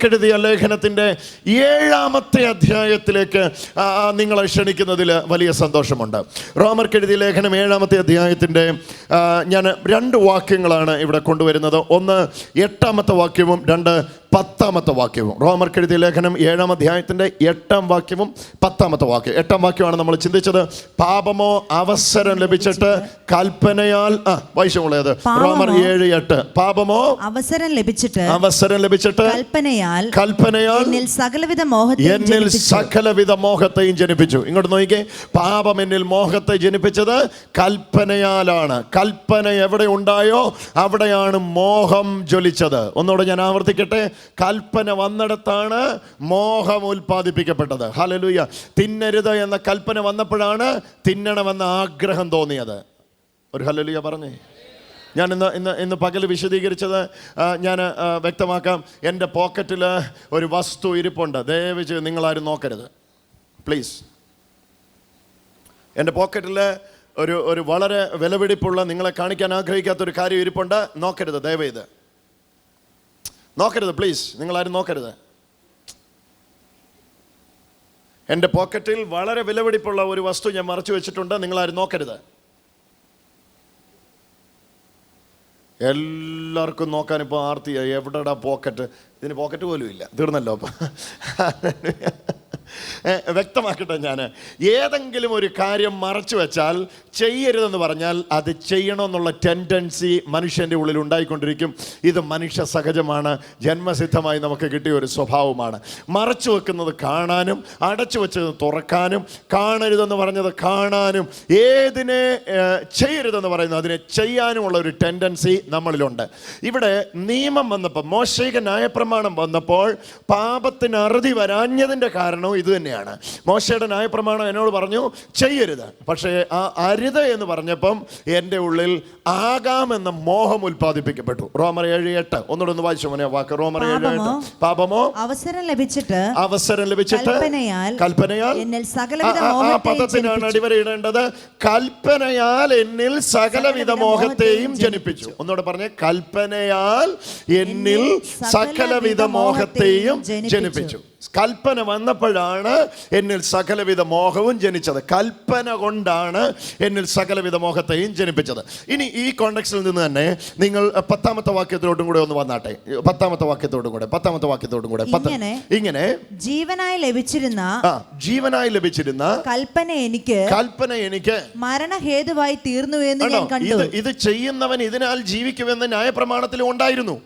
റോമർക്കെഴുതിയ ലേഖനത്തിന്റെ ഏഴാമത്തെ അധ്യായത്തിലേക്ക് നിങ്ങളെ ക്ഷണിക്കുന്നതിൽ വലിയ സന്തോഷമുണ്ട്. റോമർക്കെഴുതിയ ലേഖനം ഏഴാമത്തെ അധ്യായത്തിന്റെ ഞാൻ രണ്ട് വാക്യങ്ങളാണ് ഇവിടെ കൊണ്ടുവരുന്നത്. ഒന്ന് എട്ടാമത്തെ വാക്യവും രണ്ട് പത്താമത്തെ വാക്യവും. റോമർക്കെഴുതിയ ലേഖനം ഏഴാം അധ്യായത്തിന്റെ എട്ടാം വാക്യവും പത്താമത്തെ വാക്യം. എട്ടാം വാക്യമാണ് നമ്മൾ ചിന്തിച്ചത്. പാപമോ അവസരം ലഭിച്ചിട്ട് കൽപ്പനയാൽ ആ വൈശമുള്ളത് റോമർ ഏഴ് എട്ട്. പാപമോ അവസരം ലഭിച്ചിട്ട് അവസരം ലഭിച്ചിട്ട് കൽപ്പനയാൽ കൽപ്പനയാൽ എന്നിൽ സകലവിധ എന്നിൽ ജനിപ്പിച്ചു. സകലവിധ മോഹത്തെയും ജനിപ്പിച്ചു. ഇങ്ങോട്ട് നോക്കിക്കേ. പാപം എന്നിൽ മോഹത്തെ ജനിപ്പിച്ചത് കൽപ്പനയാലാണ്. കൽപ്പന എവിടെ ഉണ്ടായോ അവിടെയാണ് മോഹം ജ്വലിച്ചത്. ഒന്നുകൂടെ ഞാൻ ആവർത്തിക്കട്ടെ? കൽപ്പന വന്നിടത്താണ് മോഹം ഉൽപ്പാദിപ്പിക്കപ്പെട്ടത്. ഹലലുയ തിന്നരുത് എന്ന കൽപ്പന വന്നപ്പോഴാണ് തിന്നണമെന്ന ആഗ്രഹം തോന്നിയത്. ഒരു ഹലലുയ പറഞ്ഞേ. ഞാൻ ഇന്ന് ഇന്ന് ഇന്ന് പകൽ വിശദീകരിച്ചത് ഞാൻ വ്യക്തമാക്കാം. എന്റെ പോക്കറ്റിൽ ഒരു വസ്തു ഇരിപ്പുണ്ട്. ദയവച്ച് നിങ്ങളാരും നോക്കരുത്. പ്ലീസ്. എന്റെ പോക്കറ്റിൽ ഒരു ഒരു വളരെ വിലപിടിപ്പുള്ള നിങ്ങളെ കാണിക്കാൻ ആഗ്രഹിക്കാത്തൊരു കാര്യം ഇരിപ്പുണ്ട്. നോക്കരുത് ദയവേത് നോക്കരുത് പ്ലീസ് നിങ്ങളാരും നോക്കരുത്. എന്റെ പോക്കറ്റിൽ വളരെ വിലപിടിപ്പുള്ള ഒരു വസ്തു ഞാൻ മറച്ചു വെച്ചിട്ടുണ്ട്. നിങ്ങളാരും നോക്കരുത്. എല്ലാവർക്കും നോക്കാൻ ഇപ്പോൾ ആർത്തിയായി എവിടെടാ പോക്കറ്റ് ഇതിന് പോക്കറ്റ് പോലും ഇല്ല. തീർന്നല്ലോ അപ്പം. വ്യക്തമാക്കട്ടെ ഞാൻ ഏതെങ്കിലും ഒരു കാര്യം മറച്ചു വെച്ചാൽ ചെയ്യരുതെന്ന് പറഞ്ഞാൽ അത് ചെയ്യണമെന്നുള്ള ടെൻഡൻസി മനുഷ്യന്റെ ഉള്ളിൽ ഉണ്ടായിക്കൊണ്ടിരിക്കും. ഇത് മനുഷ്യ സഹജമാണ്. ജന്മസിദ്ധമായി നമുക്ക് കിട്ടിയ ഒരു സ്വഭാവമാണ്. മറച്ചു വെക്കുന്നത് കാണാനും അടച്ചു വെച്ചത് തുറക്കാനും കാണരുതെന്ന് പറഞ്ഞത് കാണാനും ഏതിനെ ചെയ്യരുതെന്ന് പറയുന്നത് അതിനെ ചെയ്യാനുമുള്ള ഒരു ടെൻഡൻസി നമ്മളിലുണ്ട്. ഇവിടെ നിയമം വന്നപ്പോൾ മോശിക ന്യായപ്രമാണം വന്നപ്പോൾ പാപത്തിന് അറുതി വരാഞ്ഞതിന്റെ കാരണവും ഇത് തന്നെയാണ്. മോശയുടെ ന്യായപ്രമാണം എന്നോട് പറഞ്ഞു ചെയ്യരുത്. പക്ഷേ ആ അരുത് എന്ന് പറഞ്ഞപ്പം എന്റെ ഉള്ളിൽ ആകാമെന്ന മോഹം ഉൽപ്പാദിപ്പിക്കപ്പെട്ടു. റോമർ ഏഴ് എട്ട്. ഒന്നുകൂടെ ഒന്ന് വായിച്ചു മോനെ വാക്ക്. റോമർ ഏഴ് എട്ട്. പാപമോ? അവസരം ലഭിച്ചിട്ട് അവസരം ലഭിച്ചിട്ട് കൽപ്പനയാൽ ആ, പദത്തിനാണ് അടിവരയിടേണ്ടത്. കൽപ്പനയാൽ എന്നിൽ സകലവിധ മോഹത്തെയും ജനിപ്പിച്ചു. ഒന്നുകൂടെ പറഞ്ഞേ കൽപ്പനയാൽ എന്നിൽ സകലവിധ മോഹത്തെയും ജനിപ്പിച്ചു. കൽപ്പന വന്നപ്പോഴാണ് എന്നിൽ സകലവിധ മോഹവും ജനിച്ചത്. കൽപ്പന കൊണ്ടാണ് എന്നിൽ സകലവിധ മോഹത്തെയും ജനിപ്പിച്ചത്. ഇനി ഈ കോണ്ടക്സിൽ നിന്ന് തന്നെ നിങ്ങൾ പത്താമത്തെ വാക്യത്തിലോട്ടും കൂടെ ഒന്ന് വന്നാട്ടെ. പത്താമത്തെ വാക്യത്തോടും കൂടെ പത്താമത്തെ വാക്യത്തോടും കൂടെ. ഇങ്ങനെ ജീവനായി ലഭിച്ചിരുന്ന ജീവനായി ലഭിച്ചിരുന്ന കൽപ്പന എനിക്ക് കൽപ്പന എനിക്ക് മരണഹേതുവായി തീർന്നു എന്ന് ഞാൻ കണ്ടു. ഇത് ഇത് ചെയ്യുന്നവൻ ഇതിനാൽ ജീവിക്കുമെന്ന് ന്യായപ്രമാണത്തിലും ഉണ്ടായിരുന്നു.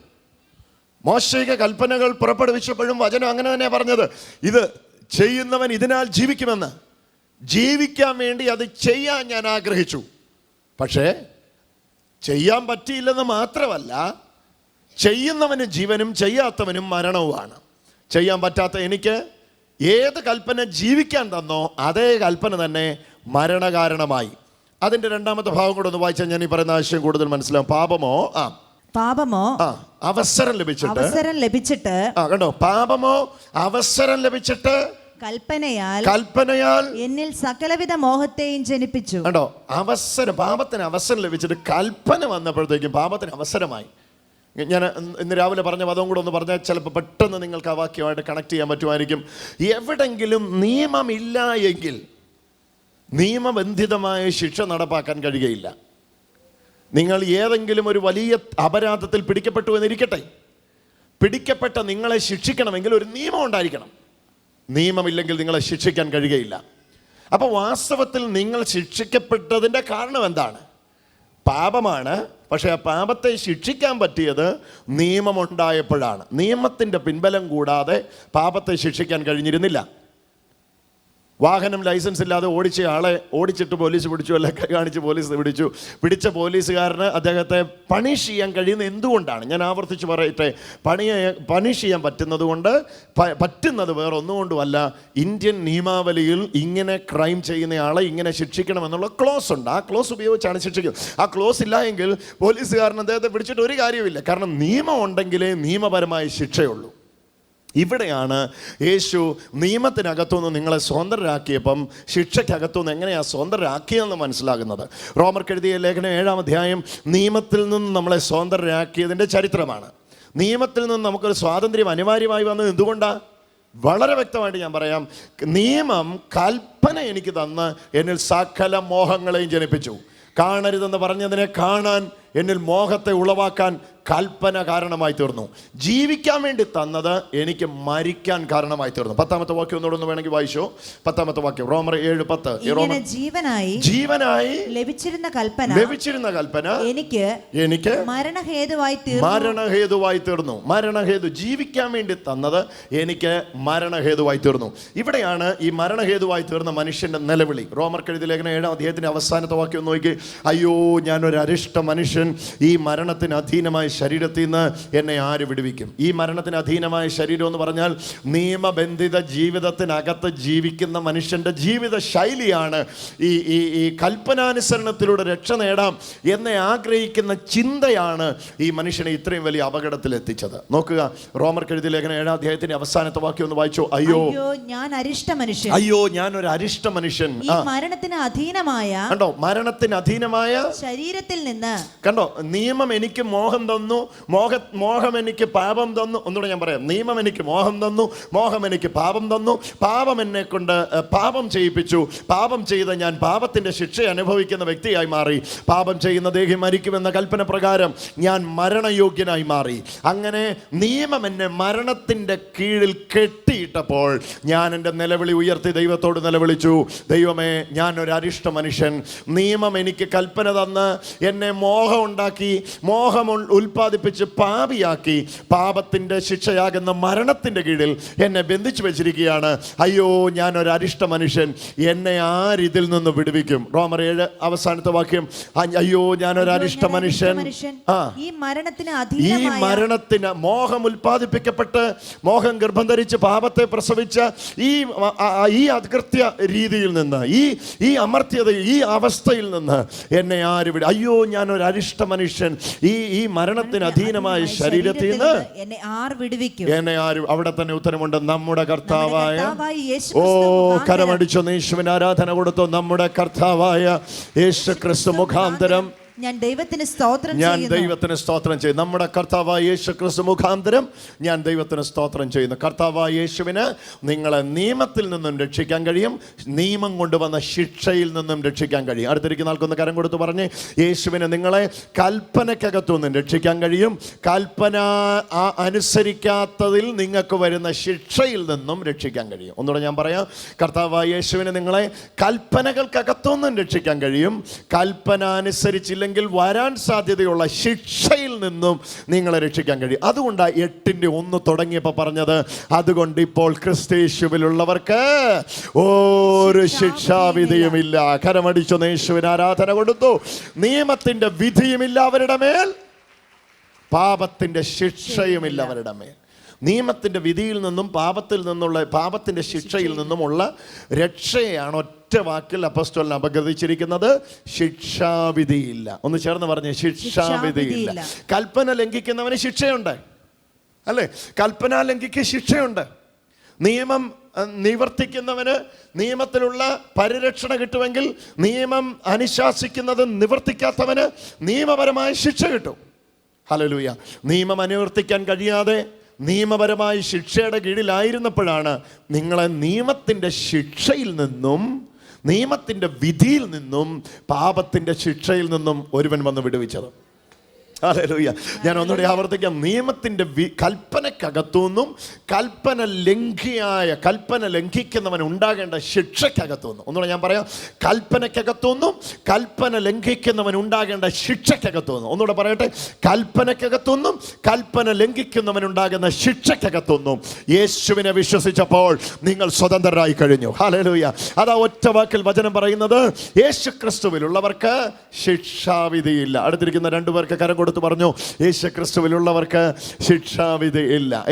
മോശിക കൽപ്പനകൾ പുറപ്പെടുവിച്ചപ്പോഴും വചനം അങ്ങനെ തന്നെ പറഞ്ഞത്. ഇത് ചെയ്യുന്നവൻ ഇതിനാൽ ജീവിക്കുമെന്ന്. ജീവിക്കാൻ വേണ്ടി അത് ചെയ്യാൻ ഞാൻ ആഗ്രഹിച്ചു. പക്ഷേ ചെയ്യാൻ പറ്റിയില്ലെന്ന് മാത്രമല്ല ചെയ്യുന്നവന് ജീവനും ചെയ്യാത്തവനും മരണവുമാണ്. ചെയ്യാൻ പറ്റാത്ത എനിക്ക് ഏത് കൽപ്പന ജീവിക്കാൻ തന്നോ അതേ കൽപ്പന തന്നെ മരണകാരണമായി. അതിന്റെ രണ്ടാമത്തെ ഭാഗം കൂടെ ഒന്ന് വായിച്ചാൽ ഞാൻ ഈ പറയുന്ന ആശയം കൂടുതൽ മനസ്സിലാവും. പാപമോ? ആ. പാപമോ അവസരം ലഭിച്ചിട്ട്. അവസരം ലഭിച്ചിട്ട് കണ്ടോ? പാപമോ അവസരം ലഭിച്ചിട്ട് കൽപ്പനയാൽ കൽപ്പനയാൽ എന്നിൽ സകലവിധ മോഹത്തെയും ജനിപ്പിച്ചു. കണ്ടോ? അവസരം പാപത്തിന് അവസരം ലഭിച്ചിട്ട് കൽപ്പന വന്നപ്പോഴത്തേക്കും പാപത്തിന് അവസരമായി. ഞാൻ ഇന്ന് രാവിലെ പറഞ്ഞ പദവും കൂടെ ഒന്ന് പറഞ്ഞാൽ ചിലപ്പോൾ പെട്ടെന്ന് നിങ്ങൾക്ക് ആ വാക്യമായിട്ട് കണക്ട് ചെയ്യാൻ പറ്റുമായിരിക്കും. എവിടെങ്കിലും നിയമമില്ല എങ്കിൽ നിയമബന്ധിതമായ ശിക്ഷ നടപ്പാക്കാൻ കഴിയുകയില്ല. നിങ്ങൾ ഏതെങ്കിലും ഒരു വലിയ അപരാധത്തിൽ പിടിക്കപ്പെട്ടു എന്നിരിക്കട്ടെ. പിടിക്കപ്പെട്ട നിങ്ങളെ ശിക്ഷിക്കണമെങ്കിൽ ഒരു നിയമം ഉണ്ടായിരിക്കണം. നിയമമില്ലെങ്കിൽ നിങ്ങളെ ശിക്ഷിക്കാൻ കഴിയുകയില്ല. അപ്പോൾ വാസ്തവത്തിൽ നിങ്ങൾ ശിക്ഷിക്കപ്പെട്ടതിന്റെ കാരണം എന്താണ്? പാപമാണ്. പക്ഷേ ആ പാപത്തെ ശിക്ഷിക്കാൻ പറ്റിയത് നിയമമുണ്ടായപ്പോഴാണ്. നിയമത്തിന്റെ പിൻബലം കൂടാതെ പാപത്തെ ശിക്ഷിക്കാൻ കഴിഞ്ഞിരുന്നില്ല. വാഹനം ലൈസൻസ് ഇല്ലാതെ ഓടിച്ച ആളെ ഓടിച്ചിട്ട് പോലീസ് പിടിച്ചു അല്ലെ കാണിച്ച് പോലീസ് പിടിച്ചു. പിടിച്ച പോലീസുകാരന് അദ്ദേഹത്തെ പണിഷ് ചെയ്യാൻ കഴിയുന്ന എന്തുകൊണ്ടാണ്? ഞാൻ ആവർത്തിച്ച് പറയട്ടെ. പണി പണിഷ് ചെയ്യാൻ പറ്റുന്നത് കൊണ്ട് പറ്റുന്നത് വേറെ ഒന്നുകൊണ്ടുമല്ല ഇന്ത്യൻ നിയമാവലിയിൽ ഇങ്ങനെ ക്രൈം ചെയ്യുന്ന ആളെ ഇങ്ങനെ ശിക്ഷിക്കണമെന്നുള്ള ക്ലോസ് ഉണ്ട്. ആ ക്ലോസ് ഉപയോഗിച്ചാണ് ശിക്ഷിക്കുന്നത്. ആ ക്ലോസ് ഇല്ല എങ്കിൽ പോലീസുകാരൻ അദ്ദേഹത്തെ പിടിച്ചിട്ട് ഒരു കാര്യമില്ല കാരണം നിയമം ഉണ്ടെങ്കിലേ നിയമപരമായ ശിക്ഷയുള്ളൂ. ഇവിടെയാണ് യേശു നിയമത്തിനകത്തുനിന്ന് നിങ്ങളെ സ്വതന്ത്രരാക്കിയപ്പം ശിക്ഷയ്ക്കകത്തുനിന്ന് എങ്ങനെയാണ് സ്വതന്ത്രരാക്കിയതെന്ന് മനസ്സിലാകുന്നത്? റോമർക്ക് എഴുതിയ ലേഖനം ഏഴാം അധ്യായം നിയമത്തിൽ നിന്ന് നമ്മളെ സ്വതന്ത്രരാക്കിയതിന്റെ ചരിത്രമാണ്. നിയമത്തിൽ നിന്ന് നമുക്കൊരു സ്വാതന്ത്ര്യം അനിവാര്യമായി വന്നത് എന്തുകൊണ്ടാണ് വളരെ വ്യക്തമായിട്ട് ഞാൻ പറയാം. നിയമം കൽപ്പന എനിക്ക് തന്ന് എന്നിൽ സകല മോഹങ്ങളെയും ജനിപ്പിച്ചു. കാണരുതെന്ന് പറഞ്ഞതിനെ കാണാൻ എന്നിൽ മോഹത്തെ ഉളവാക്കാൻ കൽപ്പന കാരണമായി തീർന്നു. ജീവിക്കാൻ വേണ്ടി തന്നത് എനിക്ക് മരിക്കാൻ കാരണമായി തീർന്നു. പത്താമത്തെ വാക്യം ഒന്നുകൂടെ ഒന്ന് വേണമെങ്കിൽ വായിച്ചോ? പത്താമത്തെ വാക്യം. റോമർ ഏഴ് പത്ത്. ജീവനായി ജീവനായി ലഭിച്ചിരുന്ന കൽപ്പന ലഭിച്ചിരുന്ന കൽപ്പന എനിക്ക് എനിക്ക് മരണഹേതുവായി മരണഹേതുവായി തീർന്നു. മരണഹേതു ജീവിക്കാൻ വേണ്ടി തന്നത് എനിക്ക് മരണഹേതുവായി തീർന്നു. ഇവിടെയാണ് ഈ മരണഹേതുവായി തീർന്ന മനുഷ്യന്റെ നിലവിളി. റോമർ കഴുതി ലേഖനം ഏഴാം അദ്ദേഹത്തിന്റെ അവസാനത്തെ വാക്യം നോക്കി. അയ്യോ ഞാനൊരു അരിഷ്ട മനുഷ്യൻ. ഈ മരണത്തിന് അധീനമായ ശരീരത്തിൽ നിന്ന് എന്നെ ആര് വിടുവിക്കും? ഈ മരണത്തിന് അധീനമായ ശരീരം എന്ന് പറഞ്ഞാൽ നിയമബന്ധിത ജീവിതത്തിനകത്ത് ജീവിക്കുന്ന മനുഷ്യന്റെ ജീവിത ശൈലിയാണ് ഈ ഈ ഈ കൽപ്പനാനുസരണത്തിലൂടെ രക്ഷ നേടാം എന്നെ ആഗ്രഹിക്കുന്ന ചിന്തയാണ് ഈ മനുഷ്യനെ ഇത്രയും വലിയ അപകടത്തിൽ എത്തിച്ചത്. നോക്കുക റോമർ കെഴുതി ലേഖനം ഏഴാം അധ്യായത്തിന്റെ അവസാനത്തെ വാക്യം ഒന്ന് വായിച്ചു? അയ്യോ. ഞാൻ അരിഷ്ട മനുഷ്യൻ. അയ്യോ ഞാൻ ഒരു അരിഷ്ട മനുഷ്യൻ. മരണത്തിന് അധീനമായ കണ്ടോ മരണത്തിന് അധീനമായ ശരീരത്തിൽ നിന്ന് കണ്ടോ നിയമം എനിക്ക് മോഹം തന്നു മോഹ മോഹം എനിക്ക് പാപം തന്നു. ഒന്നുകൂടെ ഞാൻ പറയാം. നിയമം എനിക്ക് മോഹം തന്നു മോഹം എനിക്ക് പാപം തന്നു. പാപം എന്നെ കൊണ്ട് പാപം ചെയ്യിപ്പിച്ചു. പാപം ചെയ്ത ഞാൻ പാപത്തിന്റെ ശിക്ഷ അനുഭവിക്കുന്ന വ്യക്തിയായി മാറി. പാപം ചെയ്യുന്ന ദേഹി മരിക്കുമെന്ന കൽപ്പന പ്രകാരം ഞാൻ മരണയോഗ്യനായി മാറി. അങ്ങനെ നിയമം എന്നെ മരണത്തിന്റെ കീഴിൽ കെട്ടിയിട്ടപ്പോൾ ഞാൻ എന്റെ നിലവിളി ഉയർത്തി ദൈവത്തോട് നിലവിളിച്ചു. ദൈവമേ ഞാൻ ഒരു അരിഷ്ട മനുഷ്യൻ. നിയമം എനിക്ക് കൽപ്പന തന്ന് എന്നെ മോഹം ഉണ്ടാക്കി. മോഹം ഉൾ- ഉൽപ്പാദിപ്പിച്ച് പാപിയാക്കി പാപത്തിന്റെ ശിക്ഷയാകുന്ന മരണത്തിന്റെ കീഴിൽ എന്നെ ബന്ധിച്ചു വെച്ചിരിക്കുകയാണ്. അയ്യോ ഞാൻ ഒരു അരിഷ്ട മനുഷ്യൻ. എന്നെ ആരിതിൽ നിന്ന് വിടുവിക്കും? റോമർ ഏഴ് അവസാനത്തെ വാക്യം. അയ്യോ ഞാൻ ഒരു അരിഷ്ട മനുഷ്യൻ. ആ. ഈ മരണത്തിന് മോഹം ഉൽപ്പാദിപ്പിക്കപ്പെട്ട് മോഹം ഗർഭം ധരിച്ച് പാപത്തെ പ്രസവിച്ച ഈ ഈ അകൃത്യ രീതിയിൽ നിന്ന് ഈ ഈ അമർത്യത ഈ അവസ്ഥയിൽ നിന്ന് എന്നെ ആര് വിടും അയ്യോ ഞാൻ ഒരു അരിഷ്ട മനുഷ്യൻ. ഈ ഈ മരണത്തിന് അധീനമായ ശരീരത്തിൽ നിന്ന് എന്നെ ആർ വിടുവിക്കും. എന്നെ ആര് അവിടെ തന്നെ ഉത്തരമുണ്ട്. നമ്മുടെ കർത്താവായ ഓ കരമടിച്ചു യേശുവിന് ആരാധന കൊടുത്തു. നമ്മുടെ കർത്താവായ യേശു ക്രിസ്തു മുഖാന്തരം. ഞാൻ ദൈവത്തിന് സ്തോത്രം ഞാൻ ദൈവത്തിന് സ്തോത്രം ചെയ്യും നമ്മുടെ കർത്താവായ യേശു ക്രിസ്തു മുഖാന്തരം ഞാൻ ദൈവത്തിന് സ്തോത്രം ചെയ്യുന്നു. കർത്താവായ യേശുവിന് നിങ്ങളെ നിയമത്തിൽ നിന്നും രക്ഷിക്കാൻ കഴിയും. നിയമം കൊണ്ടുവന്ന ശിക്ഷയിൽ നിന്നും രക്ഷിക്കാൻ കഴിയും. അടുത്തിരിക്കുന്ന ആൾക്കൊന്ന് കരം കൊടുത്ത് പറഞ്ഞ്. യേശുവിന് നിങ്ങളെ കൽപ്പനക്കകത്തു നിന്നും രക്ഷിക്കാൻ കഴിയും. കൽപ്പന അനുസരിക്കാത്തതിൽ നിങ്ങൾക്ക് വരുന്ന ശിക്ഷയിൽ നിന്നും രക്ഷിക്കാൻ കഴിയും. ഒന്നുകൂടെ ഞാൻ പറയാം. കർത്താവായ യേശുവിന് നിങ്ങളെ കൽപ്പനകൾക്കകത്തു നിന്നും രക്ഷിക്കാൻ കഴിയും. കൽപ്പന അനുസരിച്ചില്ലെങ്കിൽ വരാൻ സാധ്യതയുള്ള ശിക്ഷയിൽ നിന്നും നിങ്ങളെ രക്ഷിക്കാൻ കഴിയും. അതുകൊണ്ടാണ് എട്ടിന്റെ ഒന്ന് തുടങ്ങിയപ്പോൾ പറഞ്ഞത് അതുകൊണ്ട് ഇപ്പോൾ ക്രിസ്തേശുവിലുള്ളവർക്ക് ഒരു ശിക്ഷാവിധിയുമില്ല. കരമടിച്ചു യേശുവിന് ആരാധന കൊടുത്തു. നിയമത്തിന്റെ വിധിയുമില്ല അവരുടെ മേൽ. പാപത്തിന്റെ ശിക്ഷയുമില്ല. അവരുടെ മേൽ. നിയമത്തിന്റെ വിധിയിൽ നിന്നും പാപത്തിൽ നിന്നുള്ള പാപത്തിന്റെ ശിക്ഷയിൽ നിന്നുമുള്ള രക്ഷയാണ് ഒറ്റ വാക്കിൽ അപ്പസ്റ്റോലിനെ അപഗ്രഥിച്ചിരിക്കുന്നത്. ശിക്ഷാവിധിയില്ല. ഒന്ന് ചേർന്ന് പറഞ്ഞേ ശിക്ഷാവിധിയില്ല. കൽപ്പന ലംഘിക്കുന്നവന് ശിക്ഷയുണ്ട്. അല്ലേ? കൽപ്പന ലംഘിക്ക് ശിക്ഷയുണ്ട്. നിയമം നിവർത്തിക്കുന്നവന് നിയമത്തിലുള്ള പരിരക്ഷണ കിട്ടുമെങ്കിൽ നിയമം അനുശാസിക്കുന്നത് നിവർത്തിക്കാത്തവന് നിയമപരമായ ശിക്ഷ കിട്ടും. ഹലലൂയ നിയമം അനുവർത്തിക്കാൻ കഴിയാതെ നിയമപരമായ ശിക്ഷയുടെ കീഴിലായിരുന്നപ്പോഴാണ് നിങ്ങളെ നിയമത്തിന്റെ ശിക്ഷയിൽ നിന്നും നിയമത്തിന്റെ വിധിയിൽ നിന്നും പാപത്തിന്റെ ശിക്ഷയിൽ നിന്നും ഒരുവൻ വന്ന് വിടുവിച്ചത്. ഹല്ലേലൂയ. ഞാൻ ഒന്നുകൂടി ആവർത്തിക്കാം. നിയമത്തിന്റെ വി കൽപ്പനക്കകത്തുനിന്നും കൽപ്പന ലംഘിയായ കൽപ്പന ലംഘിക്കുന്നവൻ ഉണ്ടാകേണ്ട ശിക്ഷയ്ക്കകത്തുനിന്നും ഒന്നുകൂടെ ഞാൻ പറയാം. കൽപ്പനക്കകത്തുനിന്നും കൽപ്പന ലംഘിക്കുന്നവൻ ഉണ്ടാകേണ്ട ശിക്ഷയ്ക്കകത്തുനിന്നും ഒന്നുകൂടെ പറയട്ടെ. കൽപ്പനക്കകത്തുനിന്നും കൽപ്പന ലംഘിക്കുന്നവൻ ഉണ്ടാകുന്ന ശിക്ഷയ്ക്കകത്തുനിന്നും യേശുവിനെ വിശ്വസിച്ചപ്പോൾ നിങ്ങൾ സ്വതന്ത്രരായി കഴിഞ്ഞു. ഹാലലൂയ അതാ ഒറ്റ വാക്കിൽ വചനം പറയുന്നത് യേശു ക്രിസ്തുവിലുള്ളവർക്ക് ശിക്ഷാവിധിയില്ല. അടുത്തിരിക്കുന്ന രണ്ടുപേർക്ക് കരം കൊടുത്ത് പറഞ്ഞു യേശു ക്രിസ്തുവിലുള്ളവർക്ക് ശിക്ഷാവിധി ഇല്ല.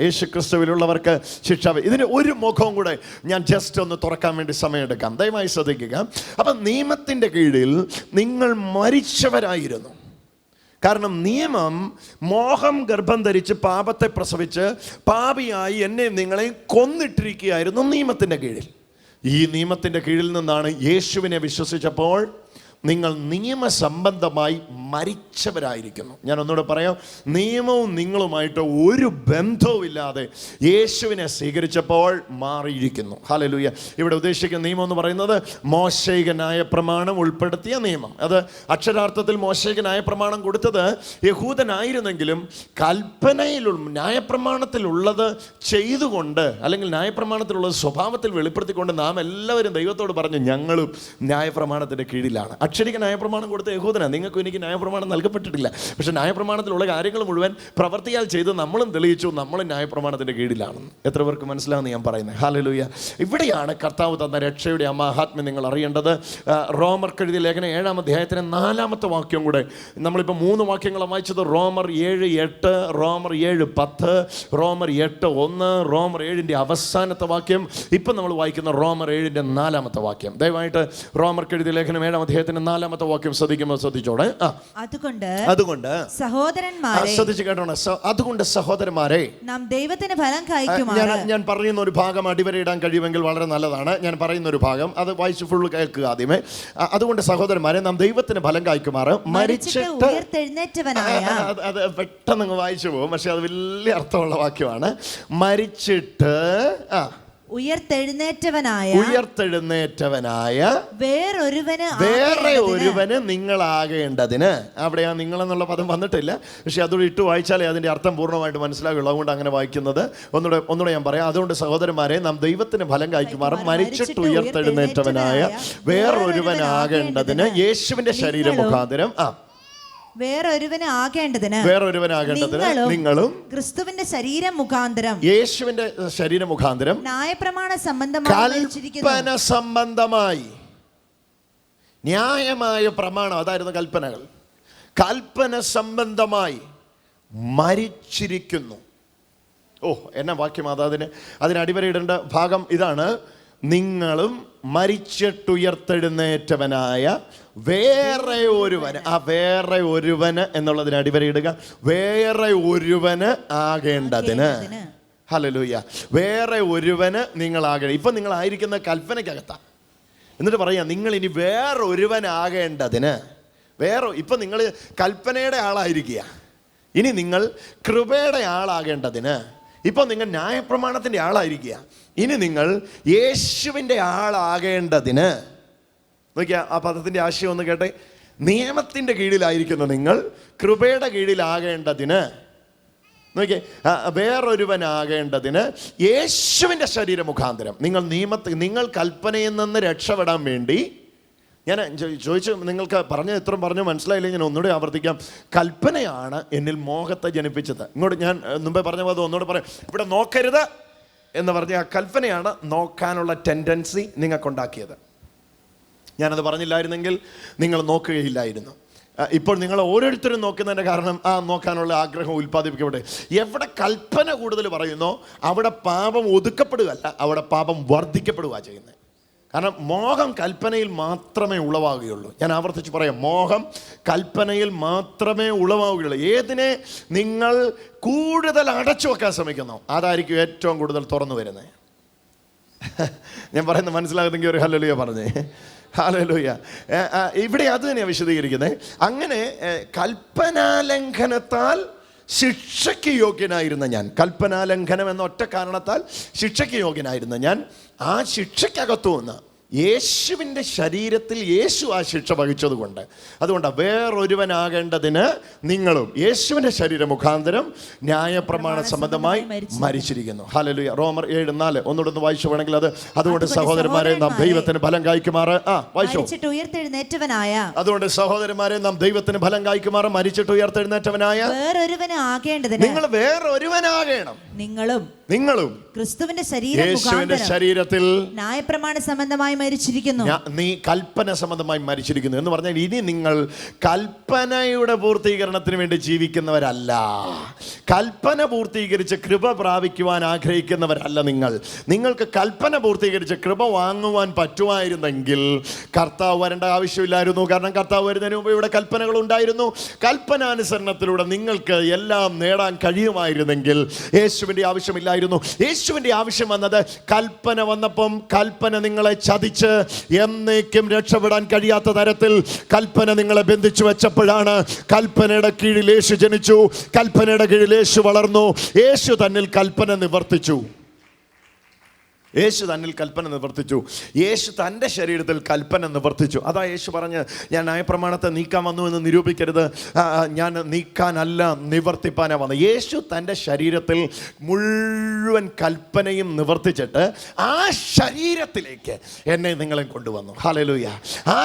യേശു ക്രിസ്തുവിലുള്ളവർക്ക് ശിക്ഷാവിധി ഇതിന് ഒരു മുഖവും കൂടെ ഞാൻ ജസ്റ്റ് ഒന്ന് തുറക്കാൻ വേണ്ടി സമയമെടുക്കാം. ദയവായി ശ്രദ്ധിക്കുക. അപ്പം നിയമത്തിന്റെ കീഴിൽ നിങ്ങൾ മരിച്ചവരായിരുന്നു. കാരണം നിയമം മോഹം ഗർഭം ധരിച്ച് പാപത്തെ പ്രസവിച്ച് പാപിയായി എന്നെ നിങ്ങളെയും കൊന്നിട്ടിരിക്കുകയായിരുന്നു നിയമത്തിന്റെ കീഴിൽ. ഈ നിയമത്തിന്റെ കീഴിൽ നിന്നാണ് യേശുവിനെ വിശ്വസിച്ചപ്പോൾ നിങ്ങൾ നിയമസംബന്ധമായി മരിച്ചവരായിരിക്കുന്നു. ഞാൻ ഒന്നുകൂടെ പറയാം നിയമവും നിങ്ങളുമായിട്ട് ഒരു ബന്ധവുമില്ലാതെ യേശുവിനെ സ്വീകരിച്ചപ്പോൾ മാറിയിരിക്കുന്നു. ഹാലലൂയ ഇവിടെ ഉദ്ദേശിക്കുന്ന നിയമം എന്ന് പറയുന്നത് മോശൈകനായ പ്രമാണം ഉൾപ്പെടുത്തിയ നിയമം. അത് അക്ഷരാർത്ഥത്തിൽ മോശൈകനായ പ്രമാണം കൊടുത്തത് യഹൂദനായിരുന്നെങ്കിലും കൽപ്പനയിലുള്ള ന്യായപ്രമാണത്തിലുള്ളത് ചെയ്തുകൊണ്ട് അല്ലെങ്കിൽ ന്യായപ്രമാണത്തിലുള്ളത് സ്വഭാവത്തിൽ വെളിപ്പെടുത്തിക്കൊണ്ട് നാം എല്ലാവരും ദൈവത്തോട് പറഞ്ഞു ഞങ്ങളും ന്യായപ്രമാണത്തിന്റെ കീഴിലാണ്. അക്ഷരിക ന്യായപ്രമാണം കൊടുത്ത യഹൂദന. നിങ്ങൾക്കും എനിക്ക് ന്യായപ്രമാണം നൽകപ്പെട്ടിട്ടില്ല. പക്ഷെ ന്യായപ്രമാണത്തിലുള്ള കാര്യങ്ങൾ മുഴുവൻ പ്രവർത്തിയാൽ ചെയ്ത് നമ്മളും തെളിയിച്ചു നമ്മളും ന്യായപ്രമാണത്തിന്റെ കീഴിലാണെന്ന് എത്ര പേർക്ക് മനസ്സിലാവുന്ന ഞാൻ പറയുന്നത്? ഹാലലൂയ ഇവിടെയാണ് കർത്താവ് തന്ന രക്ഷയുടെ ആ മഹാത്മ്യം നിങ്ങൾ അറിയേണ്ടത്. റോമർ കെഴുതിയ ലേഖന ഏഴാം അധ്യായത്തിന് നാലാമത്തെ വാക്യം കൂടെ. നമ്മളിപ്പോൾ മൂന്ന് വാക്യങ്ങൾ വായിച്ചത്. റോമർ ഏഴ് എട്ട് റോമർ ഏഴ് പത്ത് റോമർ എട്ട് ഒന്ന് റോമർ ഏഴിന്റെ അവസാനത്തെ വാക്യം. ഇപ്പം നമ്മൾ വായിക്കുന്ന റോമർ ഏഴിന്റെ നാലാമത്തെ വാക്യം. ദയവായിട്ട് റോമർ കെഴുതിയ ലേഖനം ഏഴാം അധ്യായത്തിന് നാലാമത്തെ വാക്യം ശ്രദ്ധിക്കുമ്പോൾ ശ്രദ്ധിച്ചോടെ അതുകൊണ്ട് അതുകൊണ്ട് സഹോദരന്മാരെ ശ്രദ്ധിച്ച് കേട്ടോണേ. അതുകൊണ്ട് സഹോദരന്മാരെ നാം ദൈവത്തിന് ഫലം കഴിക്കും ഞാൻ പറയുന്ന ഒരു ഭാഗം അടിവരയിടാൻ കഴിയുമെങ്കിൽ വളരെ നല്ലതാണ്. ഞാൻ പറയുന്ന ഒരു ഭാഗം അത് വായിച്ച് ഫുൾ കേൾക്കുക ആദ്യമേ. അതുകൊണ്ട് സഹോദരന്മാരെ നാം ദൈവത്തിന് ഫലം കായ്ക്കുമാറ്. മരിച്ചിട്ട് അത് പെട്ടെന്ന് വായിച്ചു പോകും. പക്ഷെ അത് വലിയ അർത്ഥമുള്ള വാക്യമാണ്. മരിച്ചിട്ട് ആ ഉയർത്തെഴുന്നേറ്റവനായ ഉയർത്തെഴുന്നേറ്റവനായ വേറൊരുവന് വേറെ ഒരുവന് നിങ്ങളാകേണ്ടതിന്. അവിടെ ആ നിങ്ങളെന്നുള്ള പദം വന്നിട്ടില്ല. പക്ഷെ അതുകൂടി ഇട്ട് വായിച്ചാലേ അതിന്റെ അർത്ഥം പൂർണമായിട്ട് മനസ്സിലാകുള്ളൂ. അതുകൊണ്ട് അങ്ങനെ വായിക്കുന്നത് ഒന്നുകൂടെ ഒന്നുകൂടെ ഞാൻ പറയാം. അതുകൊണ്ട് സഹോദരന്മാരെ നാം ദൈവത്തിന് ഫലം കായ്ക്കുമാറും. മരിച്ചിട്ട് ഉയർത്തെഴുന്നേറ്റവനായ വേറൊരുവനാകേണ്ടതിന് യേശുവിന്റെ ശരീര മുഖാന്തരം ആ. വേറൊരുവന് ആകേണ്ടതിന് വേറൊരുവനാകേണ്ടതിന് നിങ്ങളും ക്രിസ്തുവിന്റെ ശരീരം മുഖാന്തരം യേശുവിന്റെ ശരീരം മുഖാന്തരം ന്യായപ്രമാണ സംബന്ധമായി സംബന്ധമായി. ന്യായമായ പ്രമാണം അതായിരുന്നു കൽപ്പനകൾ. കൽപ്പന സംബന്ധമായി മരിച്ചിരിക്കുന്നു. ഓ എന്നാ വാക്യം? അതാ അതിന് അതിന് അടിവരയിടേണ്ട ഭാഗം ഇതാണ്. നിങ്ങളും മരിച്ചിട്ടുയർത്തെഴുന്നേറ്റവനായ വേറെ ഒരുവന്. ആ വേറെ ഒരുവന് എന്നുള്ളതിന് അടിവരയിടുക. വേറെ ഒരുവന് ആകേണ്ടതിന്. ഹലലൂയ വേറെ ഒരുവന് നിങ്ങളാകണം ഇപ്പം നിങ്ങളായിരിക്കുന്ന കൽപ്പനയ്ക്കകത്താ. എന്നിട്ട് പറയാം നിങ്ങൾ ഇനി വേറെ ഒരുവനാകേണ്ടതിന് വേറെ ഇപ്പം നിങ്ങൾ കൽപ്പനയുടെ ആളായിരിക്കുക. ഇനി നിങ്ങൾ കൃപയുടെ ആളാകേണ്ടതിന്. ഇപ്പം നിങ്ങൾ ന്യായപ്രമാണത്തിന്റെ ആളായിരിക്കുക. ഇനി നിങ്ങൾ യേശുവിന്റെ ആളാകേണ്ടതിന് നോക്കിയാ ആ പദത്തിന്റെ ആശയം ഒന്ന് കേട്ടെ? നിയമത്തിന്റെ കീഴിലായിരിക്കുന്ന നിങ്ങൾ കൃപയുടെ കീഴിലാകേണ്ടതിന് നോക്കിയേ വേറൊരുവനാകേണ്ടതിന് യേശുവിന്റെ ശരീര മുഖാന്തരം നിങ്ങൾ നിയമത്തിൽ നിങ്ങൾ കൽപ്പനയിൽ നിന്ന് രക്ഷപ്പെടാൻ വേണ്ടി ഞാൻ ചോദിച്ചു നിങ്ങൾക്ക് പറഞ്ഞ ഇത്രയും പറഞ്ഞു മനസ്സിലായില്ലേ? ഞാൻ ഒന്നുകൂടെ ആവർത്തിക്കാം. കൽപ്പനയാണ് എന്നിൽ മോഹത്തെ ജനിപ്പിച്ചത്. ഇങ്ങോട്ട് ഞാൻ മുമ്പേ പറഞ്ഞ പോലെ ഒന്നുകൂടെ പറയാം. ഇവിടെ നോക്കരുത്. എന്ന് പറഞ്ഞ ആ കൽപ്പനയാണ് നോക്കാനുള്ള ടെൻഡൻസി നിങ്ങൾക്കുണ്ടാക്കിയത്. ഞാനത് പറഞ്ഞില്ലായിരുന്നെങ്കിൽ നിങ്ങൾ നോക്കുകയില്ലായിരുന്നു. ഇപ്പോൾ നിങ്ങൾ ഓരോരുത്തരും നോക്കുന്നതിന്റെ കാരണം ആ നോക്കാനുള്ള ആഗ്രഹം ഉൽപ്പാദിപ്പിക്കപ്പെടെ എവിടെ കൽപ്പന കൂടുതൽ പറയുന്നോ അവിടെ പാപം ഒതുക്കപ്പെടുകയല്ല അവിടെ പാപം വർദ്ധിക്കപ്പെടുക ചെയ്യുന്നത് കാരണം മോഹം കൽപ്പനയിൽ മാത്രമേ ഉളവാകുകയുള്ളൂ. ഞാൻ ആവർത്തിച്ച് പറയാം മോഹം കൽപ്പനയിൽ മാത്രമേ ഉളവാകുകയുള്ളൂ. ഏതിനെ നിങ്ങൾ കൂടുതൽ അടച്ചു വെക്കാൻ ശ്രമിക്കുന്നു? അതായിരിക്കും ഏറ്റവും കൂടുതൽ തുറന്നു വരുന്നത്. ഞാൻ പറയുന്നത് മനസ്സിലാകുന്നെങ്കിൽ ഒരു ഹലലുയ പറഞ്ഞേ. ഹലലുയ ഇവിടെ അത് തന്നെയാണ് വിശദീകരിക്കുന്നത് അങ്ങനെ കൽപ്പനാലംഘനത്താൽ ശിക്ഷയ്ക്ക് യോഗ്യനായിരുന്ന ഞാൻ. കൽപ്പനാലംഘനം എന്ന ഒറ്റ കാരണത്താൽ ശിക്ഷയ്ക്ക് യോഗ്യനായിരുന്ന ഞാൻ. ആ ശിക്ഷയ്ക്കകത്തു നിന്ന് യേശുവിന്റെ ശരീരത്തിൽ യേശു ആ ശിക്ഷ വഹിച്ചതുകൊണ്ട്. അതുകൊണ്ട് വേറൊരുവനാകേണ്ടതിന് നിങ്ങളും യേശുവിന്റെ ശരീര മുഖാന്തരം ന്യായപ്രമാണ സംബന്ധമായി മരിച്ചിരിക്കുന്നു. ഹലലുയ റോമർ ഏഴ് നാല്. ഒന്നുകൂടെ വായിച്ചു വേണമെങ്കിൽ അത്. അതുകൊണ്ട് സഹോദരന്മാരെ നാം ദൈവത്തിന് ഫലം കായ്ക്കുമാറ്. ആ വായിച്ചു. ഉയർത്തെഴുന്നേറ്റവനായ. അതുകൊണ്ട് സഹോദരന്മാരെ നാം ദൈവത്തിന് ഫലം കായ്ക്കുമാറ്. മരിച്ചിട്ട് ഉയർത്തെഴുന്നേറ്റവനായ. വേറൊരുവന് ആകേണ്ടതിന് നിങ്ങൾ വേറെ ഒരുവനാകണം നിങ്ങളും നിങ്ങളും ക്രിസ്തുവിന്റെ ശരീരം യേശുവിന്റെ ശരീരത്തിൽ ന്യായപ്രമാണ സംബന്ധമായി മരിച്ചിരിക്കുന്നു. നീ കൽപ്പന സംബന്ധമായി മരിച്ചിരിക്കുന്നു എന്ന് പറഞ്ഞാൽ ഇനി നിങ്ങൾ കൽപ്പനയുടെ പൂർത്തീകരണത്തിന് വേണ്ടി ജീവിക്കുന്നവരല്ല. കൽപ്പന പൂർത്തീകരിച്ച് കൃപ പ്രാപിക്കുവാൻ ആഗ്രഹിക്കുന്നവരല്ല നിങ്ങൾ. നിങ്ങൾക്ക് കൽപ്പന പൂർത്തീകരിച്ച് കൃപ വാങ്ങുവാൻ പറ്റുമായിരുന്നെങ്കിൽ കർത്താവ് വരേണ്ട ആവശ്യമില്ലായിരുന്നു. കാരണം കർത്താവ് വരുന്നതിന് മുമ്പ് ഇവിടെ കൽപ്പനകൾ ഉണ്ടായിരുന്നു. കൽപ്പനാനുസരണത്തിലൂടെ നിങ്ങൾക്ക് എല്ലാം നേടാൻ കഴിയുമായിരുന്നെങ്കിൽ യേശുവിന്റെ ആവശ്യമില്ലായിരുന്നു. യേശുവിന്റെ ആവശ്യം വന്നത് കൽപ്പന വന്നപ്പം കൽപ്പന നിങ്ങളെ ചതിച്ച് എന്നേക്കും രക്ഷപ്പെടാൻ കഴിയാത്ത തരത്തിൽ കൽപ്പന നിങ്ങളെ ബന്ധിച്ചു വെച്ചപ്പോഴാണ് കൽപ്പനയുടെ കീഴിൽ യേശു ജനിച്ചു. കൽപ്പനയുടെ കീഴിൽ യേശു വളർന്നു. യേശു തന്നിൽ കൽപ്പന നിവർത്തിച്ചു. യേശു തന്നിൽ കൽപ്പന നിവർത്തിച്ചു. യേശു തന്റെ ശരീരത്തിൽ കൽപ്പന നിവർത്തിച്ചു. അതാ യേശു പറഞ്ഞ് ഞാൻ ന്യായപ്രമാണത്തെ നീക്കാൻ വന്നു എന്ന് നിരൂപിക്കരുത്. ഞാൻ നീക്കാനല്ല നിവർത്തിപ്പാനാ വന്നത്. യേശു തന്റെ ശരീരത്തിൽ മുഴുവൻ കൽപ്പനയും നിവർത്തിച്ചിട്ട് ആ ശരീരത്തിലേക്ക് എന്നെ നിങ്ങളെ കൊണ്ടുവന്നു. ഹലലൂയ ആ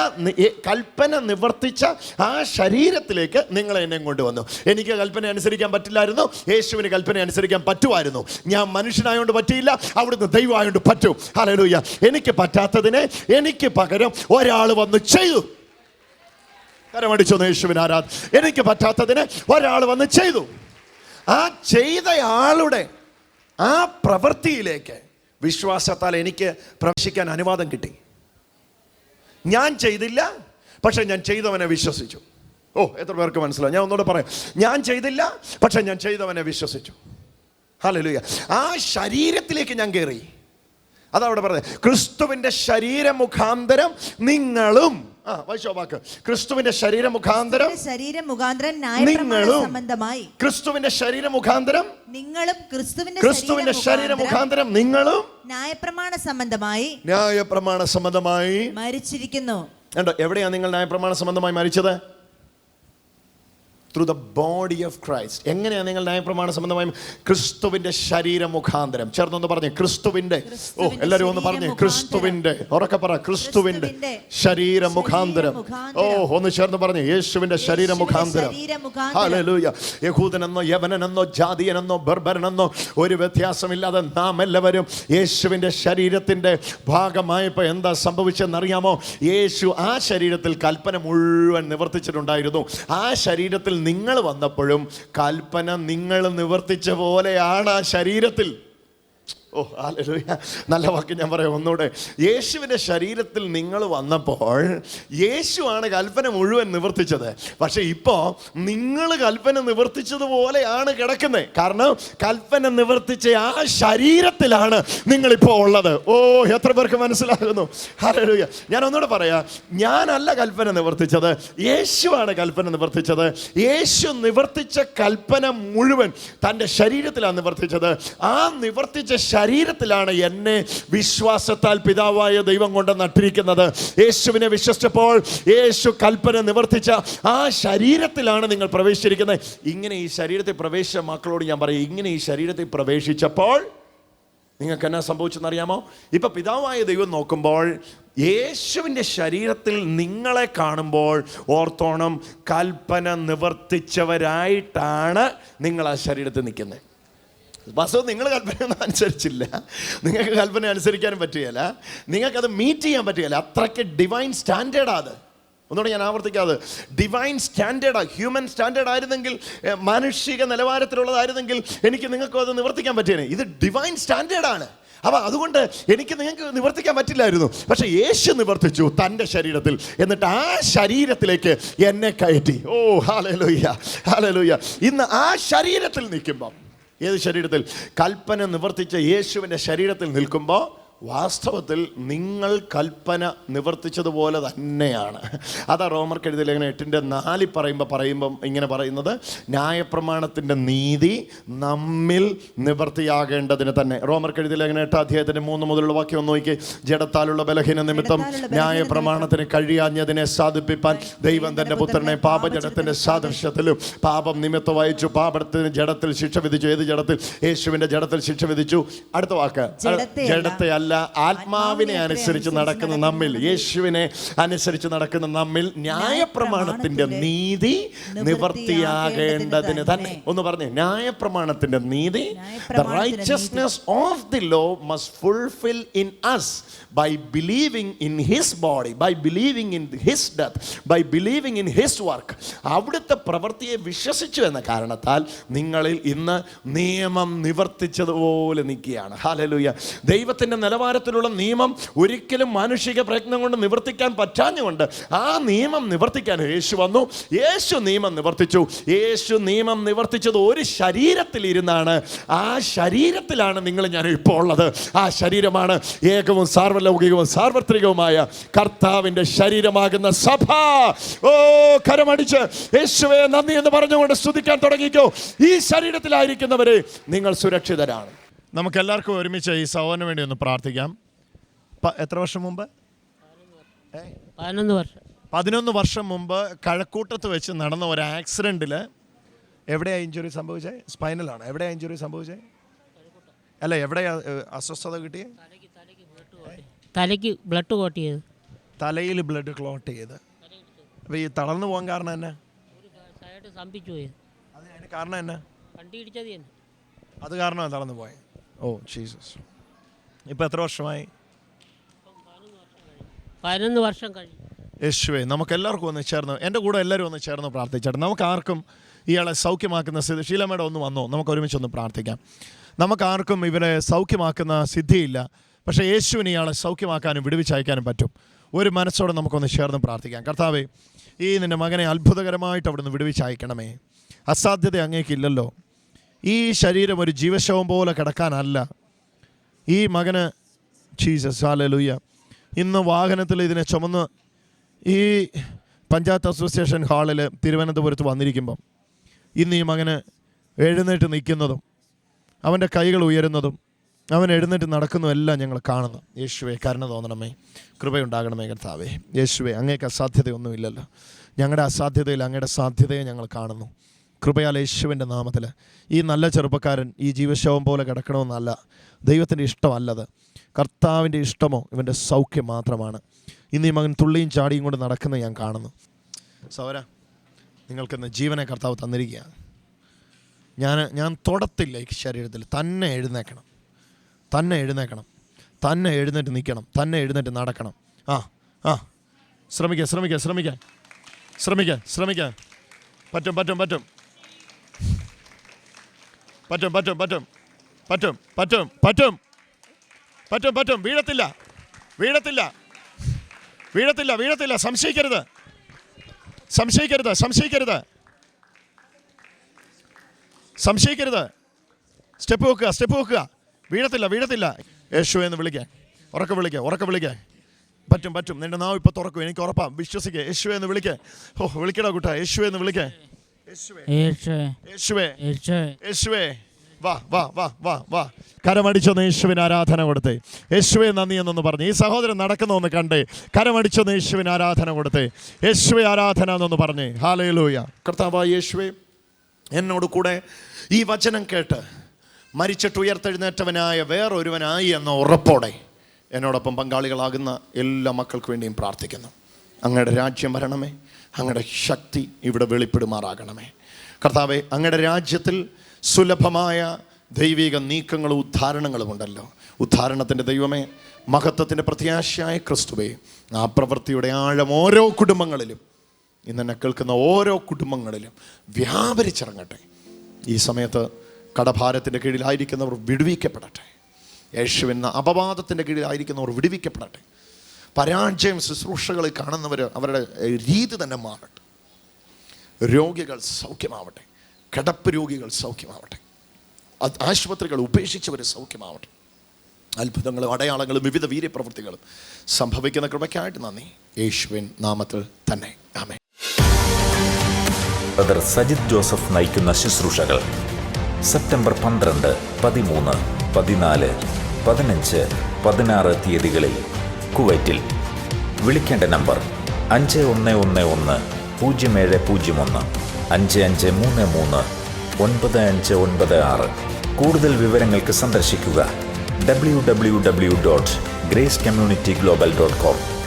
കൽപ്പന നിവർത്തിച്ച ആ ശരീരത്തിലേക്ക് നിങ്ങൾ എന്നെ കൊണ്ടുവന്നു. എനിക്ക് കൽപ്പന അനുസരിക്കാൻ പറ്റില്ലായിരുന്നു. യേശുവിന് കൽപ്പന അനുസരിക്കാൻ പറ്റുമായിരുന്നു. ഞാൻ മനുഷ്യനായോണ്ട് പറ്റിയില്ല. അവിടുന്ന് ദൈവമായോണ്ട് പറ്റും. ഹലലൂയ എനിക്ക് പറ്റാത്തതിനെ എനിക്ക് പകരം ഒരാൾ വന്ന് ചെയ്തു. കരമടിച്ചു യേശുവിന് ആരാധ എനിക്ക് പറ്റാത്തതിനെ ഒരാൾ വന്ന് ചെയ്തു. ആ ചെയ്തയാളുടെ ആ പ്രവൃത്തിയിലേക്ക് വിശ്വാസത്താൽ എനിക്ക് പ്രവേശിക്കാൻ അനുവാദം കിട്ടി. ഞാൻ ചെയ്തില്ല പക്ഷെ ഞാൻ ചെയ്തവനെ വിശ്വസിച്ചു. ഓ എത്ര പേർക്ക് മനസ്സിലാവും ഞാൻ ഒന്നുകൂടെ പറയാം. ഞാൻ ചെയ്തില്ല പക്ഷെ ഞാൻ ചെയ്തവനെ വിശ്വസിച്ചു. ഹലോ ആ ശരീരത്തിലേക്ക് ഞാൻ കയറി അതാ അവിടെ പറഞ്ഞത് ക്രിസ്തുവിന്റെ ശരീരം മുഖാന്തരം നിങ്ങളും ആ വായിച്ചോ വാക്ക്. ക്രിസ്തുവിന്റെ ശരീര മുഖാന്തരം ശരീരം മുഖാന്തരം നിങ്ങളും സംബന്ധമായി. ക്രിസ്തുവിന്റെ ശരീര മുഖാന്തരം നിങ്ങളും ക്രിസ്തുവിന്റെ ക്രിസ്തുവിന്റെ ശരീര മുഖാന്തരം നിങ്ങളും ന്യായപ്രമാണ സംബന്ധമായി ന്യായപ്രമാണ സംബന്ധമായി മരിച്ചിരിക്കുന്നു. എവിടെയാണ് നിങ്ങൾ ന്യായപ്രമാണ സംബന്ധമായി മരിച്ചത്? Through the body of Christ എങ്ങനെയാണ് നിങ്ങൾ ന്യായപ്രമാണ സംബന്ധമായി ക്രിസ്തുവിന്റെ ശരീരം മുഖാന്തരം ചേർന്നൊന്ന് പറഞ്ഞു ക്രിസ്തുവിന്റെ ഓ എല്ലാവരും ഒന്ന് പറഞ്ഞു ക്രിസ്തുവിന്റെ ഉറക്കെ പറ ക്രിസ്തുവിന്റെ ശരീര മുഖാന്തരം ഓ. ഒന്ന് ചേർന്ന് പറഞ്ഞു യേശുവിന്റെ ശരീര മുഖാന്തരം. ഹല്ലേലൂയ. യഹൂദനെന്നോ യവനനെന്നോ ജാതിയനെന്നോ ബർബരനെന്നോ ഒരു വ്യത്യാസമില്ലാതെ നാം എല്ലാവരും യേശുവിന്റെ ശരീരത്തിന്റെ ഭാഗമായപ്പോൾ എന്താ സംഭവിച്ചെന്നറിയാമോ? യേശു ആ ശരീരത്തിൽ കൽപ്പന മുഴുവൻ നിവർത്തിച്ചിട്ടുണ്ടായിരുന്നു. ആ ശരീരത്തിൽ നിങ്ങൾ വന്നപ്പോഴും കൽപ്പന നിങ്ങൾ നിവർത്തിച്ച പോലെയാണ് ആ ശരീരത്തിൽ. ഓ ഹല്ലേലൂയ നല്ല വാക്ക് ഞാൻ പറയാം. ഒന്നുകൂടെ. യേശുവിന്റെ ശരീരത്തിൽ നിങ്ങൾ വന്നപ്പോൾ യേശുവാണ് കൽപ്പന മുഴുവൻ നിവർത്തിച്ചത്. പക്ഷേ ഇപ്പോൾ നിങ്ങൾ കൽപ്പന നിവർത്തിച്ചതുപോലെയാണ് കിടക്കുന്നത്. കാരണം കൽപ്പന നിവർത്തിച്ച ആ ശരീരത്തിലാണ് നിങ്ങളിപ്പോൾ ഉള്ളത്. ഓ എത്ര പേർക്ക് മനസ്സിലാകുന്നു? ഹല്ലേലൂയ ഞാൻ ഒന്നുകൂടെ പറയാം. ഞാനല്ല കൽപ്പന നിവർത്തിച്ചത്. യേശുവാണ് കൽപ്പന നിവർത്തിച്ചത്. യേശു നിവർത്തിച്ച കൽപ്പന മുഴുവൻ തന്റെ ശരീരത്തിലാണ് നിവർത്തിച്ചത്. ആ നിവർത്തിച്ച ശരീരത്തിലാണ് എന്നെ വിശ്വാസത്താൽ പിതാവായ ദൈവം കൊണ്ട് നട്ടിരിക്കുന്നത്. യേശുവിനെ വിശ്വസിച്ചപ്പോൾ യേശു കൽപ്പന നിവർത്തിച്ച ആ ശരീരത്തിലാണ് നിങ്ങൾ പ്രവേശിച്ചിരിക്കുന്നത്. ഇങ്ങനെ ഈ ശരീരത്തിൽ പ്രവേശിച്ച മക്കളോട് ഞാൻ പറയും ഇങ്ങനെ ഈ ശരീരത്തിൽ പ്രവേശിച്ചപ്പോൾ നിങ്ങൾക്ക് എന്നാ സംഭവിച്ചെന്നറിയാമോ ഇപ്പൊ പിതാവായ ദൈവം നോക്കുമ്പോൾ യേശുവിന്റെ ശരീരത്തിൽ നിങ്ങളെ കാണുമ്പോൾ ഓർത്തോണം കൽപ്പന നിവർത്തിച്ചവരായിട്ടാണ് നിങ്ങൾ ആ ശരീരത്തിൽ നിൽക്കുന്നത്. വാസ്തവം നിങ്ങൾ കൽപ്പന അനുസരിച്ചില്ല. നിങ്ങൾക്ക് കൽപ്പന അനുസരിക്കാനും പറ്റുകയില്ല. നിങ്ങൾക്കത് മീറ്റ് ചെയ്യാൻ പറ്റുകയില്ല. അത്രയ്ക്ക് ഡിവൈൻ സ്റ്റാൻഡേർഡാ അത്. ഒന്നുകൂടെ ഞാൻ ആവർത്തിക്കാതെ ഡിവൈൻ സ്റ്റാൻഡേർഡാ ഹ്യൂമൻ സ്റ്റാൻഡേർഡ് ആയിരുന്നെങ്കിൽ മാനുഷിക നിലവാരത്തിലുള്ളതായിരുന്നെങ്കിൽ എനിക്ക് നിങ്ങൾക്കും അത് നിവർത്തിക്കാൻ പറ്റിയേനെ. ഇത് ഡിവൈൻ സ്റ്റാൻഡേർഡാണ് അപ്പോൾ അതുകൊണ്ട് എനിക്ക് നിങ്ങൾക്ക് നിവർത്തിക്കാൻ പറ്റില്ലായിരുന്നു. പക്ഷേ യേശു നിവർത്തിച്ചു തന്റെ ശരീരത്തിൽ. എന്നിട്ട് ആ ശരീരത്തിലേക്ക് എന്നെ കയറ്റി. ഓ ഹാലലൂയ്യ ഹാലലൂയ്യ ഇന്ന് ആ ശരീരത്തിൽ നിൽക്കുമ്പം ഏത് ശരീരത്തിൽ? കൽപ്പന നിവർത്തിച്ച യേശുവിന്റെ ശരീരത്തിൽ നിൽക്കുമ്പോൾ വാസ്തവത്തിൽ നിങ്ങൾ കൽപ്പന നിവർത്തിച്ചതുപോലെ തന്നെയാണ്. അതാ റോമർക്ക് എഴുതി ലേഖനം എട്ടിന്റെ നാലിൽ പറയുമ്പോൾ പറയുമ്പം ഇങ്ങനെ പറയുന്നത് ന്യായപ്രമാണത്തിന്റെ നീതി നമ്മിൽ നിവർത്തിയാകേണ്ടതിന് തന്നെ. റോമർക്ക് എഴുതി ലേഖനം എട്ട് അധ്യായത്തിന്റെ മൂന്ന് മുതലുള്ള വാക്യം ഒന്ന് നോക്കി ജഡത്താലുള്ള ബലഹീന നിമിത്തം ന്യായപ്രമാണത്തിന് കഴിയാഞ്ഞതിനെ സാധിപ്പിപ്പാൻ ദൈവം തന്റെ പുത്രനെ പാപജടത്തിന്റെ സാദൃശ്യത്തിലും പാപം നിമിത്തം വായിച്ചു പാപത്തിന് ജഡത്തിൽ ശിക്ഷ വിധിച്ചു. ഏത് ജഡത്തിൽ? യേശുവിന്റെ ജഡത്തിൽ ശിക്ഷ വിധിച്ചു. അടുത്ത വാക്ക്. ജഡത്തെ അല്ല ആത്മാവിനെ അനുസരിച്ച് നടക്കുന്ന നമ്മിൽ യേശുവിനെ അനുസരിച്ച് നടക്കുന്ന നമ്മിൽ ന്യായപ്രമാണത്തിന്റെ നീതി നിവർത്തിയാകേണ്ടതിന് തന്നെ. ഒന്ന് പറഞ്ഞേ ന്യായപ്രമാണത്തിന്റെ നീതി the righteousness of the law must fulfil in us by believing in his body by believing in his death by believing in his work അവിടുത്തെ പ്രവൃത്തിയെ വിശ്വസിച്ചു എന്ന കാരണത്താൽ നിങ്ങളിൽ ഇന്ന് നിയമം നിവർത്തിച്ചതുപോലെ നിൽക്കുകയാണ്. ഹാലലൂയ ദൈവത്തിന്റെ നിലവാരം നിലവാരത്തിലുള്ള നിയമം ഒരിക്കലും മാനുഷിക പ്രയത്നം കൊണ്ട് നിവർത്തിക്കാൻ പറ്റാഞ്ഞുകൊണ്ട് ആ നിയമം നിവർത്തിക്കാൻ യേശു വന്നു. യേശു നിയമം നിവർത്തിച്ചു. യേശു നിയമം നിവർത്തിച്ചത് ഒരു ശരീരത്തിൽ ഇരുന്നാണ് ആ ശരീരത്തിലാണ് നിങ്ങൾ ഞാൻ ഇപ്പോൾ ഉള്ളത്. ആ ശരീരമാണ് ഏകവും സാർവലൗകികവും സാർവത്രികവുമായ കർത്താവിന്റെ ശരീരമാകുന്ന സഭ. ഓ കരമടിച്ച് യേശുവെ നന്ദി എന്ന് പറഞ്ഞുകൊണ്ട് സ്തുതിക്കാൻ തുടങ്ങിക്കോ. ഈ ശരീരത്തിലായിരിക്കുന്നവരെ നിങ്ങൾ സുരക്ഷിതരാണ്. നമുക്ക് എല്ലാവർക്കും ഒരുമിച്ച് ഈ സഹോദരന് വേണ്ടി ഒന്ന് പ്രാർത്ഥിക്കാം. എത്ര വർഷം മുമ്പ്? പതിനൊന്ന് വർഷം. പതിനൊന്ന് വർഷം മുമ്പ് കഴക്കൂട്ടത്ത് വെച്ച് നടന്ന ഒരു ആക്സിഡന്റിൽ എവിടെയാണ് ഇഞ്ചുറി സംഭവിച്ചത് സ്പൈനലാണ്. എവിടെയാണ് ഇഞ്ചുറി സംഭവിച്ചത് അല്ല എവിടെയാണ് അസ്വസ്ഥത കിട്ടിയത് തലയ്ക്ക് ബ്ലഡ് ക്ലോട്ട് ചെയ്ത്. തലയിൽ ബ്ലഡ് ക്ലോട്ട് ചെയ്ത്. അപ്പോൾ ഈ തളർന്നു പോകാൻ കാരണം എന്നാ? സൈഡ് പോയത് അതിന് കാരണം എന്നാ? വണ്ടി ഇടിച്ചത് തന്നെ. അത് കാരണമാണ് തളർന്നു പോയത് ഓ ജീസസ് ഇപ്പം എത്ര വർഷമായി പതിനൊന്ന് വർഷം കഴിഞ്ഞു. യേശുവേ നമുക്ക് എല്ലാവർക്കും ഒന്ന് ചേർന്ന് എന്റെ കൂടെ എല്ലാവരും ഒന്ന് ചേർന്ന് പ്രാർത്ഥിച്ചേട്ടെ. നമുക്ക് ആർക്കും ഇയാളെ സൗഖ്യമാക്കുന്ന സ്ഥിതി ശീലമേടെ ഒന്ന് വന്നോ? നമുക്ക് ഒരുമിച്ച് ഒന്ന് പ്രാർത്ഥിക്കാം. നമുക്ക് ആർക്കും ഇവരെ സൗഖ്യമാക്കുന്ന സിദ്ധിയില്ല പക്ഷേ യേശുവിന് ഇയാളെ സൗഖ്യമാക്കാനും വിടുവിച്ചയക്കാനും പറ്റും. ഒരു മനസ്സോടെ നമുക്കൊന്ന് ചേർന്ന് പ്രാർത്ഥിക്കാം. കർത്താവേ ഈ നിന്റെ മകനെ അത്ഭുതകരമായിട്ട് അവിടുന്ന് വിടുവിച്ചയക്കണമേ. അസാധ്യത അങ്ങേക്കില്ലല്ലോ. ഈ ശരീരം ഒരു ജീവശവം പോലെ കിടക്കാനല്ല. ഈ മകന് ജീസസ് ഹാലലൂയ ഇന്ന് വാഹനത്തിൽ ഇതിനെ ചുമന്ന് ഈ പഞ്ചായത്ത് അസോസിയേഷൻ ഹാളിൽ തിരുവനന്തപുരത്ത് വന്നിരിക്കുമ്പം ഇന്ന് ഈ മകന് എഴുന്നേറ്റ് നിൽക്കുന്നതും അവന്റെ കൈകൾ ഉയരുന്നതും അവൻ എഴുന്നേറ്റ് നടക്കുന്നതും എല്ലാം ഞങ്ങൾ കാണുന്നു. യേശുവെ കരുണ തോന്നണമേ. കൃപയുണ്ടാകണമേ കർത്താവേ. യേശുവെ അങ്ങേക്ക് അസാധ്യതയൊന്നുമില്ലല്ലോ. ഞങ്ങളുടെ അസാധ്യതയിൽ അങ്ങയുടെ സാധ്യതയെ ഞങ്ങൾ കാണുന്നു. കൃപയാൽ യേശുവിന്റെ നാമത്തിൽ. ഈ നല്ല ചെറുപ്പക്കാരൻ ഈ ജീവശവം പോലെ കിടക്കണമെന്നല്ല ദൈവത്തിന്റെ ഇഷ്ടമല്ലത്. കർത്താവിന്റെ ഇഷ്ടമോ? ഇവന്റെ സൗഖ്യം മാത്രമാണ്. ഇന്ന് ഈ മകൻ തുള്ളിയും ചാടിയും കൊണ്ട് നടക്കുന്നത് ഞാൻ കാണുന്നു. സൗര നിങ്ങൾക്കിന്ന് ജീവനെ കർത്താവ് തന്നിരിക്കുകയാണ്. ഞാൻ ഞാൻ തൊടത്തില്ല ഈ ശരീരത്തിൽ. തന്നെ എഴുന്നേക്കണം. തന്നെ എഴുന്നേക്കണം. തന്നെ എഴുന്നേറ്റ് നിൽക്കണം. തന്നെ എഴുന്നേറ്റ് നടക്കണം. ആ ആ. ശ്രമിക്കുക ശ്രമിക്കുക ശ്രമിക്കാൻ ശ്രമിക്കാൻ ശ്രമിക്കാൻ പറ്റും പറ്റും പറ്റും. പറ്റും പറ്റും പറ്റും. പറ്റും പറ്റും പറ്റും. പറ്റും പറ്റും. വീഴത്തില്ല. വീഴത്തില്ല. വീഴത്തില്ല വീഴത്തില്ല. സംശയിക്കരുത്. സംശയിക്കരുത് സംശയിക്കരുത്. സംശയിക്കരുത്. സ്റ്റെപ്പ് വെക്കുക സ്റ്റെപ്പ് വെക്കുക. വീഴത്തില്ല വീഴത്തില്ല. യേശു എന്ന് വിളിക്കാൻ ഉറക്കെ വിളിക്കുക ഉറക്കെ വിളിക്കുക പറ്റും പറ്റും. നിന്റെ നാവ് ഇപ്പോൾ തുറക്കും. എനിക്ക് ഉറപ്പാണ് വിശ്വസിക്കുക യേശു എന്ന് വിളിക്കുക ഓ വിളിക്കടാ കുട്ടാ. യേശു എന്ന് വിളിക്കുക വാ വാ വാ വാ വാ. കരമടിച്ചൊന്ന് യേശുവിന് ആരാധന കൊടുത്തേ. യേശുവെ നന്ദി എന്നൊന്ന് പറഞ്ഞു. ഈ സഹോദരൻ നടക്കുന്ന ഒന്ന് കണ്ടേ കരമടിച്ചൊന്ന് യേശുവിന് ആരാധന കൊടുത്തേ. യേശുവെ ആരാധന എന്നൊന്ന് പറഞ്ഞേ. ഹാലയിലൂയ കർത്താവ് യേശുവെ എന്നോട് കൂടെ ഈ വചനം കേട്ട് മരിച്ചിട്ട് ഉയർത്തെഴുന്നേറ്റവനായ വേറൊരുവനായി എന്ന ഉറപ്പോടെ എന്നോടൊപ്പം പങ്കാളികളാകുന്ന എല്ലാ മക്കൾക്ക് വേണ്ടിയും പ്രാർത്ഥിക്കുന്നു. അങ്ങയുടെ രാജ്യം വരണമേ. അങ്ങയുടെ ശക്തി ഇവിടെ വെളിപ്പെടുമാറാകണമേ. കർത്താവെ അങ്ങയുടെ രാജ്യത്തിൽ സുലഭമായ ദൈവിക നീക്കങ്ങളും ഉദ്ധാരണങ്ങളും ഉണ്ടല്ലോ. ഉദ്ധാരണത്തിന്റെ ദൈവമേ മഹത്വത്തിന്റെ പ്രത്യാശയായ ക്രിസ്തുവേ ആ പ്രവൃത്തിയുടെ ആഴം ഓരോ കുടുംബങ്ങളിലും ഇന്ന് കേൾക്കുന്ന ഓരോ കുടുംബങ്ങളിലും വ്യാപരിച്ചിറങ്ങട്ടെ. ഈ സമയത്ത് കടഭാരത്തിന്റെ കീഴിലായിരിക്കുന്നവർ വിടുവിക്കപ്പെടട്ടെ. യേശുവെന്ന അപവാദത്തിന്റെ കീഴിലായിരിക്കുന്നവർ വിടുവിക്കപ്പെടട്ടെ. പരാജയം ശുശ്രൂഷകളിൽ കാണുന്നവർ അവരുടെ രീതി തന്നെ മാറട്ടെ. രോഗികൾ സൗഖ്യമാവട്ടെ. കിടപ്പ് രോഗികൾ സൗഖ്യമാവട്ടെ. ആശുപത്രികൾ ഉപേക്ഷിച്ചവർ സൗഖ്യമാവട്ടെ. അത്ഭുതങ്ങളും അടയാളങ്ങളും വിവിധ വീര്യപ്രവൃത്തികളും സംഭവിക്കുന്ന കൃപയ്ക്കായിട്ട് നന്ദി. യേശുവിൻ നാമത്തിൽ തന്നെ. ആമേ ബ്രദർ സജിത് ജോസഫ് നയിക്കുന്ന ശുശ്രൂഷകൾ സെപ്റ്റംബർ പന്ത്രണ്ട് പതിമൂന്ന് പതിനാല് പതിനഞ്ച് പതിനാറ് തീയതികളിൽ കുവൈറ്റിൽ. വിളിക്കേണ്ട നമ്പർ അഞ്ച് ഒന്ന് ഒന്ന് ഒന്ന് പൂജ്യം ഏഴ് പൂജ്യം ഒന്ന് അഞ്ച് അഞ്ച് മൂന്ന് മൂന്ന് ഒൻപത് അഞ്ച് ഒൻപത് ആറ്. കൂടുതൽ വിവരങ്ങൾക്ക് സന്ദർശിക്കുക W W W dot grace community global dot com